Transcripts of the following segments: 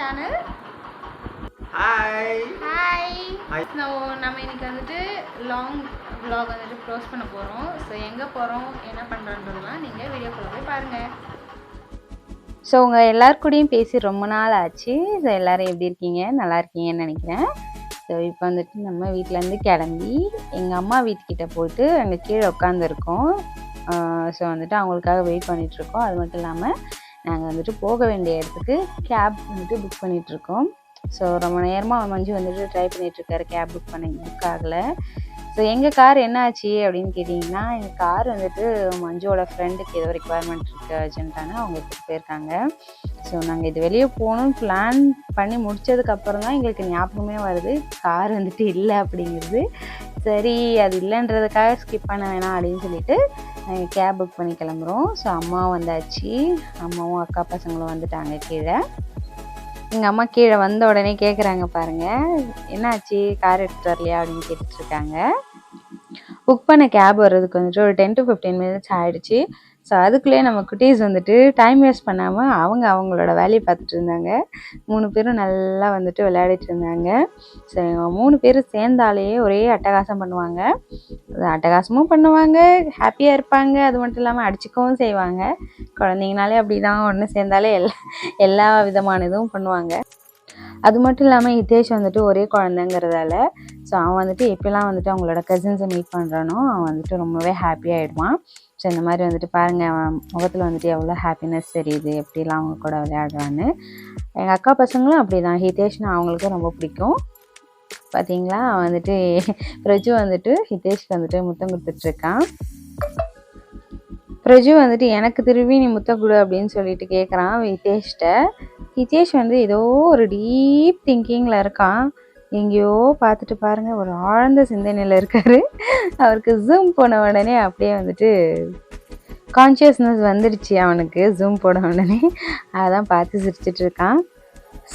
Channel hi hi Hi. நம்ம இன்னைக்கு வந்துட்டு லாங் vlog வந்துட்டு க்ளோஸ் பண்ண போகிறோம் ஸோ எங்கே போகிறோம் என்ன பண்ணுறோன்றதெல்லாம் நீங்கள் வீடியோக்குள்ளே போய் பாருங்கள் ஸோ உங்கள் எல்லார் கூடயும் பேசி ரொம்ப நாள் ஆச்சு. ஸோ எல்லோரும் எப்படி இருக்கீங்க? நல்லா இருக்கீங்கன்னு நினைக்கிறேன். ஸோ இப்போ வந்துட்டு நம்ம வீட்டிலேருந்து கிளம்பி எங்கள் அம்மா வீட்டுக்கிட்ட போயிட்டு அங்கே கீழே உட்காந்துருக்கோம் ஸோ வந்துட்டு அவங்களுக்காக வெயிட் பண்ணிகிட்ருக்கோம் அது மட்டும் இல்லாமல் நாங்கள் வந்துட்டு போக வேண்டிய இடத்துக்கு கேப் வந்துட்டு புக் பண்ணிகிட்ருக்கோம் ஸோ ரொம்ப நேரமாக மஞ்சு வந்துட்டு ட்ரை பண்ணிகிட்ருக்காரு கேப் புக் பண்ண புக் ஆகலை. ஸோ எங்கள் கார் என்ன ஆச்சு அப்படின்னு கேட்டிங்கன்னா எங்கள் கார் வந்துட்டு மஞ்சுவோட ஃப்ரெண்டுக்கு ஏதோ ரெக்குவயர்மெண்ட் இருக்கு அர்ஜென்ட்டான அவங்க எடுத்துகிட்டு போயிருக்காங்க. ஸோ நாங்கள் இது வெளியே போகணும்னு பிளான் பண்ணி முடித்ததுக்கப்புறம் தான் எங்களுக்கு ஞாபகமே வருது கார் வந்துட்டு இல்லை அப்படிங்கிறது. சரி அது இல்லைன்றதுக்காக ஸ்கிப் பண்ண வேணாம் அப்படின்னு சொல்லிட்டு நாங்கள் கேப் புக் பண்ணி கிளம்புறோம். ஸோ அம்மா வந்தாச்சு. அம்மாவும் அக்கா பசங்களும் வந்துட்டாங்க கீழே. எங்கள் அம்மா கீழே வந்த உடனே கேட்குறாங்க பாருங்கள் என்னாச்சு? கார் எடுத்துகிட்டு வரலையா? அப்படின்னு கேட்டுட்ருக்காங்க புக் பண்ண கேப் வர்றதுக்கு வந்துட்டு ஒரு டென் டு ஃபிஃப்டீன் மினிட்ஸ் ஆகிடுச்சு ஸோ அதுக்குள்ளேயே நம்ம குட்டீஸ் வந்துட்டு டைம் வேஸ்ட் பண்ணாமல் அவங்க அவங்களோட வேலையை பார்த்துட்டு இருந்தாங்க. மூணு பேரும் நல்லா வந்துட்டு விளையாடிட்டு இருந்தாங்க. ஸோ மூணு பேரும் சேர்ந்தாலே ஒரே அட்டகாசம் பண்ணுவாங்க. அட்டகாசமும் பண்ணுவாங்க ஹாப்பியாக இருப்பாங்க. அது மட்டும் இல்லாமல் அடிச்சுக்கவும் செய்வாங்க. குழந்தைங்கனாலே அப்படி தான் ஒன்று சேர்ந்தாலே எல்லா எல்லா விதமான இதுவும் பண்ணுவாங்க. அது மட்டும் இல்லாமல் ஹிதேஷ் வந்துட்டு ஒரே குழந்தைங்கிறதால ஸோ அவன் வந்துட்டு எப்போல்லாம் வந்துட்டு அவங்களோட கசின்ஸை மீட் பண்ணுறானோ அவன் வந்துட்டு ரொம்பவே ஹாப்பியாகிடுவான் ஸோ இந்த மாதிரி வந்துட்டு பாருங்கள் அவன் முகத்தில் வந்துட்டு எவ்வளோ ஹாப்பினஸ் தெரியுது எப்படிலாம் அவங்க கூட விளையாடுறான்னு. எங்கள் அக்கா பசங்களும் அப்படி தான் ஹிதேஷ்னா அவங்களுக்கும் ரொம்ப பிடிக்கும். பார்த்தீங்களா அவன் வந்துட்டு பிரஜு வந்துட்டு ஹிதேஷ்க்கு வந்துட்டு முத்தம் கொடுத்துட்ருக்கான். பிரஜு வந்துட்டு எனக்கு திரும்பி நீ முத்தம் கொடு அப்படின்னு சொல்லிட்டு கேட்குறான் ஹிதேஷ்கிட்ட. ஹிதேஷ் வந்து ஏதோ ஒரு டீப் திங்கிங்கில் இருக்கான். எங்கேயோ பார்த்துட்டு பாருங்கள் ஒரு ஆழ்ந்த சிந்தனையில் இருக்காரு. அவருக்கு ஜூம் போன உடனே அப்படியே வந்துட்டு கான்ஷியஸ்னஸ் வந்துடுச்சு அவனுக்கு ஜூம் போன உடனே. அதான் பார்த்து சிரிச்சிட்டு இருக்கான்.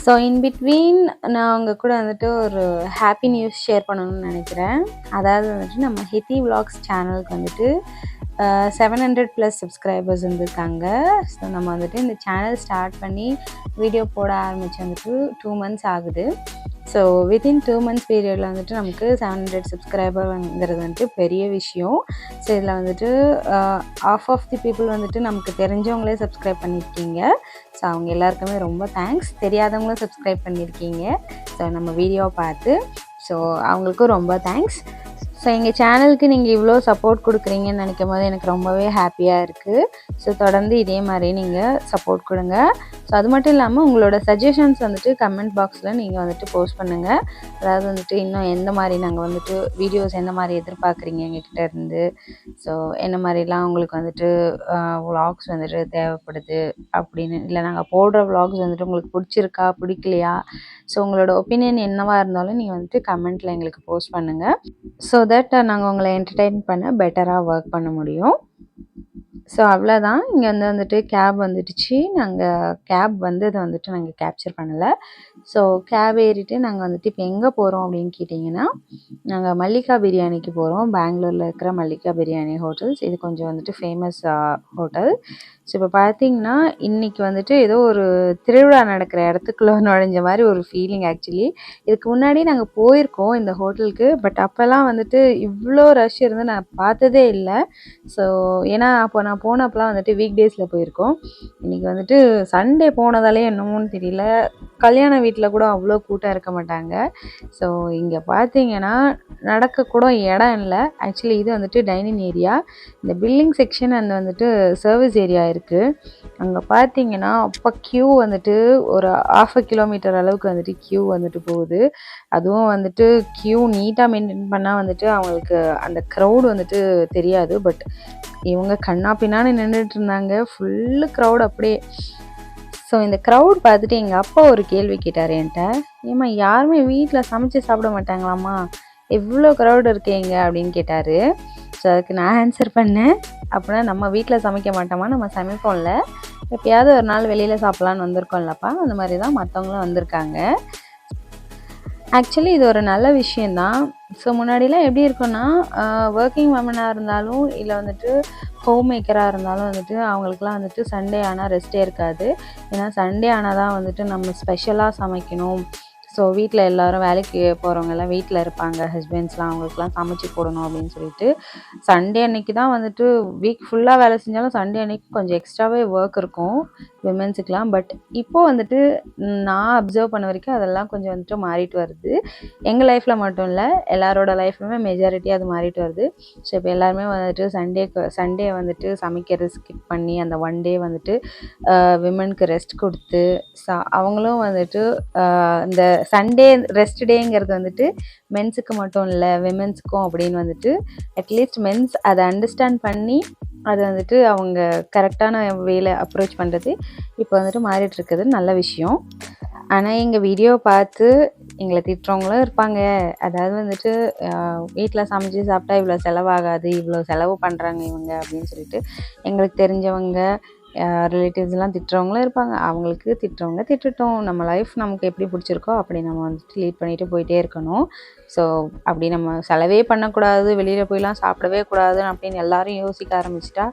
ஸோ இன் பிட்வீன் நான் அவங்க கூட வந்துட்டு ஒரு ஹாப்பி நியூஸ் ஷேர் பண்ணணும்னு நினைக்கிறேன். அதாவது வந்துட்டு நம்ம ஹித்தி விலாக்ஸ் சேனலுக்கு வந்துட்டு செவன் ஹண்ட்ரட் ப்ளஸ் சப்ஸ்கிரைபர்ஸ் இருந்திருக்காங்க. ஸோ நம்ம வந்துட்டு இந்த சேனல் ஸ்டார்ட் பண்ணி வீடியோ போட ஆரம்பித்து வந்துட்டு டூ மந்த்ஸ் ஆகுது. So within two months period வந்துட்டு நமக்கு செவன் ஹண்ட்ரட் சப்ஸ்கிரைபர்ங்கிறது வந்துட்டு பெரிய விஷயம். ஸோ இதில் வந்துட்டு ஆஃப் ஆஃப் தி பீப்புள் வந்துட்டு நமக்கு தெரிஞ்சவங்களே சப்ஸ்கிரைப் பண்ணியிருக்கீங்க ஸோ அவங்க எல்லாருக்குமே ரொம்ப தேங்க்ஸ் தெரியாதவங்களும் சப்ஸ்கிரைப் பண்ணியிருக்கீங்க ஸோ நம்ம வீடியோவை பார்த்து ஸோ அவங்களுக்கும் ரொம்ப தேங்க்ஸ் ஸோ எங்கள் சேனலுக்கு நீங்கள் இவ்வளோ சப்போர்ட் கொடுக்குறீங்கன்னு நினைக்கும் போது எனக்கு ரொம்பவே ஹாப்பியாக இருக்குது ஸோ தொடர்ந்து இதே மாதிரி நீங்கள் சப்போர்ட் கொடுங்க. ஸோ அது மட்டும் இல்லாமல் உங்களோட சஜஷன்ஸ் வந்துட்டு கமெண்ட் பாக்ஸில் நீங்கள் வந்துட்டு போஸ்ட் பண்ணுங்கள் அதாவது வந்துட்டு இன்னும் எந்த மாதிரி நாங்கள் வந்துட்டு வீடியோஸ் எந்த மாதிரி எதிர்பார்க்குறீங்க எங்ககிட்ட இருந்து? ஸோ என்ன மாதிரிலாம் உங்களுக்கு வந்துட்டு விலாக்ஸ் வந்துட்டு தேவைப்படுது அப்படின்னு இல்லை நாங்கள் போடுற விலாக்ஸ் வந்துட்டு உங்களுக்கு பிடிச்சிருக்கா பிடிக்கலையா? ஸோ உங்களோட ஒப்பீனியன் என்னவாக இருந்தாலும் நீங்கள் வந்துட்டு கமெண்ட்டில் எங்களுக்கு போஸ்ட் பண்ணுங்கள் ஸோ தட் நாங்கள் உங்களை என்டர்டெயின் பண்ண பெட்டராக ஒர்க் பண்ண முடியும். ஸோ அவ்வளோதான் இங்கே வந்து வந்துட்டு கேப் வந்துடுச்சு. நாங்கள் கேப் வந்து இதை வந்துட்டு நாங்கள் கேப்சர் பண்ணலை. ஸோ கேப் ஏறிட்டு நாங்கள் வந்துட்டு இப்போ எங்கே போகிறோம் அப்படின்னு கேட்டிங்கன்னா நாங்கள் மல்லிகா பிரியாணிக்கு போகிறோம் பெங்களூரில் இருக்கிற மல்லிகா பிரியாணி ஹோட்டல்ஸ் இது கொஞ்சம் வந்துட்டு ஃபேமஸ் ஹோட்டல் ஸோ இப்போ பார்த்தீங்கன்னா இன்றைக்கி வந்துட்டு ஏதோ ஒரு திருவிழா நடக்கிற இடத்துக்குள்ளே நுழைஞ்ச மாதிரி ஒரு ஃபீலிங் ஆக்சுவலி இதுக்கு முன்னாடி நாங்கள் போயிருக்கோம் இந்த ஹோட்டலுக்கு பட் அப்போல்லாம் வந்துட்டு இவ்வளோ ரஷ் இருந்து நான் பார்த்ததே இல்லை. ஸோ ஏன்னா அப்போ நான் போனப்பெல்லாம் வந்துட்டு வீக் டேஸில் போயிருக்கோம். இன்றைக்கி வந்துட்டு சண்டே போனதாலே என்னமோன்னு தெரியல. கல்யாண வீட்டில் கூட அவ்வளோ கூட்டம் இருக்க மாட்டாங்க. ஸோ இங்கே பார்த்தீங்கன்னா நடக்கக்கூட இடம் இல்லை. ஆக்சுவலி இது வந்துட்டு டைனிங் ஏரியா இந்த பில்லிங் செக்ஷன் அந்த வந்துட்டு சர்வீஸ் ஏரியா இருக்குது அங்கே பார்த்தீங்கன்னா அப்போ க்யூ வந்துட்டு ஒரு ஆஃப் அ கிலோமீட்டர் அளவுக்கு வந்துட்டு க்யூ வந்துட்டு போகுது. அதுவும் வந்துட்டு க்யூ நீட்டாக மெயின்டைன் பண்ணால் வந்துட்டு அவங்களுக்கு அந்த க்ரௌடு வந்துட்டு தெரியாது. பட் இவங்க கண்ணா பின்னான்னு நின்றுட்டு இருந்தாங்க. ஃபுல்லு க்ரௌட் அப்படியே. ஸோ இந்த க்ரௌட் பார்த்துட்டு எங்கள் அப்பா ஒரு கேள்வி கேட்டார் என்கிட்ட. ஏம்மா யாருமே வீட்டில் சமைச்சு சாப்பிட மாட்டாங்களாம்மா? எவ்வளோ க்ரௌட் இருக்கீங்க அப்படின்னு கேட்டார். ஸோ அதுக்கு நான் ஆன்சர் பண்ணேன். அப்படின்னா நம்ம வீட்டில் சமைக்க மாட்டோமா? நம்ம சமைப்போம்ல. எப்பயாவது ஒரு நாள் வெளியில் சாப்பிட்லான்னு வந்திருக்கோம்லப்பா. அந்த மாதிரி தான் மற்றவங்களும் வந்திருக்காங்க. ஆக்சுவலி இது ஒரு நல்ல விஷயந்தான் ஸோ முன்னாடிலாம் எப்படி இருக்கும்னா ஒர்க்கிங் உமனாக இருந்தாலும் இல்லை வந்துட்டு ஹோம் மேக்கராக இருந்தாலும் வந்துட்டு அவங்களுக்குலாம் வந்துட்டு சண்டே ஆனால் ரெஸ்ட்டே இருக்காது. ஏன்னா சண்டே ஆனால் தான் வந்துட்டு நம்ம ஸ்பெஷலாக சமைக்கணும். ஸோ வீட்டில் எல்லாரும் வேலைக்கு போகிறவங்கெல்லாம் வீட்டில் இருப்பாங்க. ஹஸ்பண்ட்ஸ்லாம் அவங்களுக்குலாம் சமைச்சு போடணும் அப்படின்னு சொல்லிட்டு. சண்டே அன்னைக்கு தான் வந்துட்டு வீக் ஃபுல்லாக வேலை செஞ்சாலும் சண்டே அன்னைக்கு கொஞ்சம் எக்ஸ்ட்ராவே ஒர்க் இருக்கும். விமென்ஸுக்கெலாம் பட் இப்போது வந்துட்டு நான் அப்சர்வ் பண்ண வரைக்கும் அதெல்லாம் கொஞ்சம் வந்துட்டு மாறிட்டு வருது. எங்கள் லைஃப்பில் மட்டும் இல்லை எல்லாரோட லைஃப்லையுமே மெஜாரிட்டி அது மாறிட்டு வருது. ஸோ இப்போ எல்லாருமே வந்துட்டு சண்டேக்கு சண்டே வந்துட்டு சமைக்கிறது ஸ்கிப் பண்ணி அந்த ஒன் டே வந்துட்டு விமனுக்கு ரெஸ்ட் கொடுத்து சா அவங்களும் வந்துட்டு இந்த சண்டே ரெஸ்ட் டேங்கிறது வந்துட்டு மென்ஸுக்கு மட்டும் இல்லை விமென்ஸுக்கும் அப்படின்னு வந்துட்டு அட்லீஸ்ட் மென்ஸ் அதை அண்டர்ஸ்டாண்ட் பண்ணி அது வந்துட்டு அவங்க கரெக்டான வேலை அப்ரோச் பண்ணுறது இப்போ வந்துட்டு மாறிட்டு இருக்குது நல்ல விஷயம். ஆனால் எங்கள் வீடியோ பார்த்து எங்களை திட்டுறவங்களும் இருப்பாங்க. அதாவது வந்துட்டு வீட்டில் சமைச்சு சாப்பிட்டா இவ்வளோ செலவாகாது இவ்வளோ செலவு பண்ணுறாங்க இவங்க அப்படின்னு சொல்லிட்டு எங்களுக்கு தெரிஞ்சவங்க ரிலேட்டிவ்ஸ்லாம் திட்டுறவங்களும் இருப்பாங்க. அவங்களுக்கு திட்டுறவங்க திட்டுட்டோம். நம்ம லைஃப் நமக்கு எப்படி பிடிச்சிருக்கோ அப்படி நம்ம வந்துட்டு லீட் பண்ணிட்டு போயிட்டே இருக்கணும். ஸோ அப்படி நம்ம செலவே பண்ணக்கூடாது. வெளியில் போயெலாம் சாப்பிடவே கூடாது அப்படின்னு எல்லாரும் யோசிக்க ஆரம்பிச்சிட்டா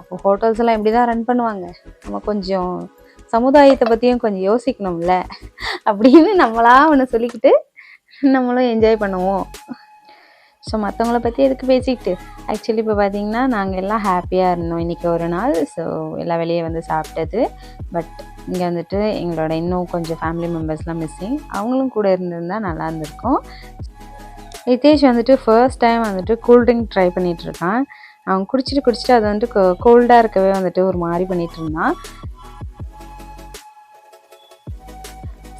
அப்போ ஹோட்டல்ஸ் எல்லாம் எப்படி தான் ரன் பண்ணுவாங்க. நம்ம கொஞ்சம் சமுதாயத்தை பற்றியும் கொஞ்சம் யோசிக்கணும்ல. அப்படின்னு நம்மளா ஒன்று சொல்லிக்கிட்டு நம்மளும் என்ஜாய் பண்ணுவோம். ஸோ மற்றவங்கள பற்றி எதுக்கு பேசிக்கிட்டு? ஆக்சுவலி இப்போ பார்த்தீங்கன்னா நாங்கள் எல்லாம் ஹாப்பியாக இருந்தோம் இன்றைக்கி ஒரு நாள். ஸோ எல்லாம் வெளியே வந்து சாப்பிட்டது. பட் இங்கே வந்துட்டு எங்களோட இன்னும் கொஞ்சம் ஃபேமிலி மெம்பர்ஸ்லாம் மிஸ்ஸிங் அவங்களும் கூட இருந்திருந்தா நல்லா இருந்திருக்கும். ரிதேஷ் வந்துட்டு ஃபர்ஸ்ட் டைம் வந்துட்டு கூல்ட்ரிங்க் ட்ரை பண்ணிகிட்ருக்கான் அவன் குடிச்சிட்டு குடிச்சிட்டு அது வந்துட்டு கோல்டாக இருக்கவே வந்துட்டு ஒரு மாதிரி பண்ணிகிட்டு இருந்தான்.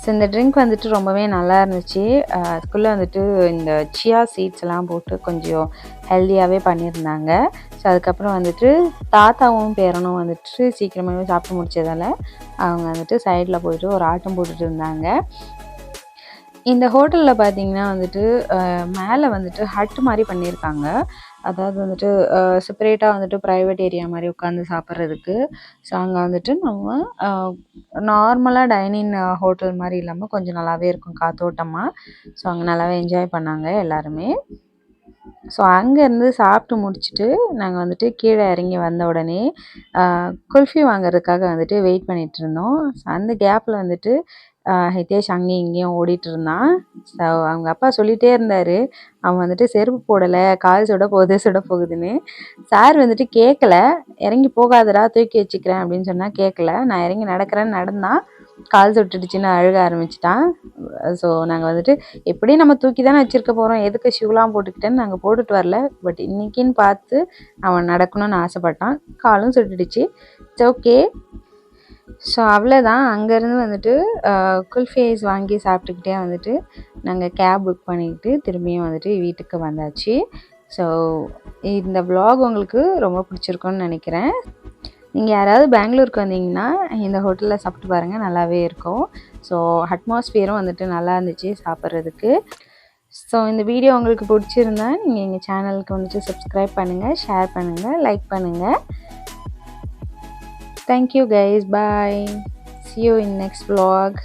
ஸோ இந்த ட்ரிங்க் வந்துட்டு ரொம்பவே நல்லா இருந்துச்சு. அதுக்குள்ளே வந்துட்டு இந்த சியா சீட்ஸ் எல்லாம் போட்டு கொஞ்சம் ஹெல்த்தியாகவே பண்ணியிருந்தாங்க. ஸோ அதுக்கப்புறம் வந்துட்டு தாத்தாவும் பேரனும் வந்துட்டு சீக்கிரமாகவே சாப்பிட்டு முடிச்சதால் அவங்க வந்துட்டு சைடில் போயிட்டு ஒரு ஆட்டம் போட்டுட்டு இருந்தாங்க. இந்த ஹோட்டலில் பார்த்தீங்கன்னா வந்துட்டு மேலே வந்துட்டு ஹட் மாதிரி பண்ணியிருக்காங்க. அதாவது வந்துட்டு செப்பரேட்டாக வந்துட்டு ப்ரைவேட் ஏரியா மாதிரி உட்காந்து சாப்பிட்றதுக்கு. ஸோ அங்கே வந்துட்டு நம்ம நார்மலாக டைனிங் ஹோட்டல் மாதிரி இல்லாமல் கொஞ்சம் நல்லாவே இருக்கும் காத்தோட்டமாக ஸோ அங்கே நல்லாவே என்ஜாய் பண்ணாங்க எல்லாருமே. ஸோ அங்கேருந்து சாப்பிட்டு முடிச்சுட்டு நாங்கள் வந்துட்டு கீழே இறங்கி வந்த உடனே குல்ஃபி வாங்குறதுக்காக வந்துட்டு வெயிட் பண்ணிகிட்டு இருந்தோம். ஸோ அந்த கேப்பில் வந்துட்டு ஹிதேஷ் அங்கேயும் இங்கேயும் ஓடிட்டு இருந்தான். ஸோ அவங்க அப்பா சொல்லிகிட்டே இருந்தார். அவன் வந்துட்டு செருப்பு போடலை கால் சுட போகுது சுட போகுதுன்னு. சார் வந்துட்டு கேட்கல இறங்கி போகாதடா தூக்கி வச்சுக்கிறேன் அப்படின்னு சொன்னால் கேட்கல நான் இறங்கி நடக்கிறேன்னு நடந்தான். கால் சுட்டுடுச்சுன்னு அழுக ஆரம்பிச்சிட்டான். ஸோ நாங்கள் வந்துட்டு எப்படியும் நம்ம தூக்கி தானே வச்சிருக்க போகிறோம் எதுக்கு ஷூலாம் போட்டுக்கிட்டேன்னு நாங்கள் போட்டுட்டு வரல. பட் இன்னைக்குன்னு பார்த்து அவன் நடக்கணும்னு ஆசைப்பட்டான். காலும் சுட்டுடுச்சு. இட்ஸ் ஓகே ஸோ அவ்வளோதான் அங்கேருந்து வந்துட்டு குல்ஃபேஸ் குல்ஃபி ஐஸ் வாங்கி சாப்பிட்டுக்கிட்டே வந்துட்டு நாங்கள் கேப் புக் பண்ணிக்கிட்டு திரும்பியும் வந்துட்டு வீட்டுக்கு வந்தாச்சு. ஸோ இந்த ப்ளாக் உங்களுக்கு ரொம்ப பிடிச்சிருக்கும்னு நினைக்கிறேன். நீங்கள் யாராவது பெங்களூருக்கு வந்தீங்கன்னா இந்த ஹோட்டலில் சாப்பிட்டு பாருங்கள் நல்லாவே இருக்கும். ஸோ அட்மாஸ்ஃபியரும் வந்துட்டு நல்லா இருந்துச்சு சாப்பிட்றதுக்கு. ஸோ இந்த வீடியோ உங்களுக்கு பிடிச்சிருந்தா நீங்கள் எங்கள் சேனலுக்கு வந்துட்டு சப்ஸ்கிரைப் பண்ணுங்கள் ஷேர் பண்ணுங்கள் லைக் பண்ணுங்கள் Thank you guys. Bye. See you in next vlog.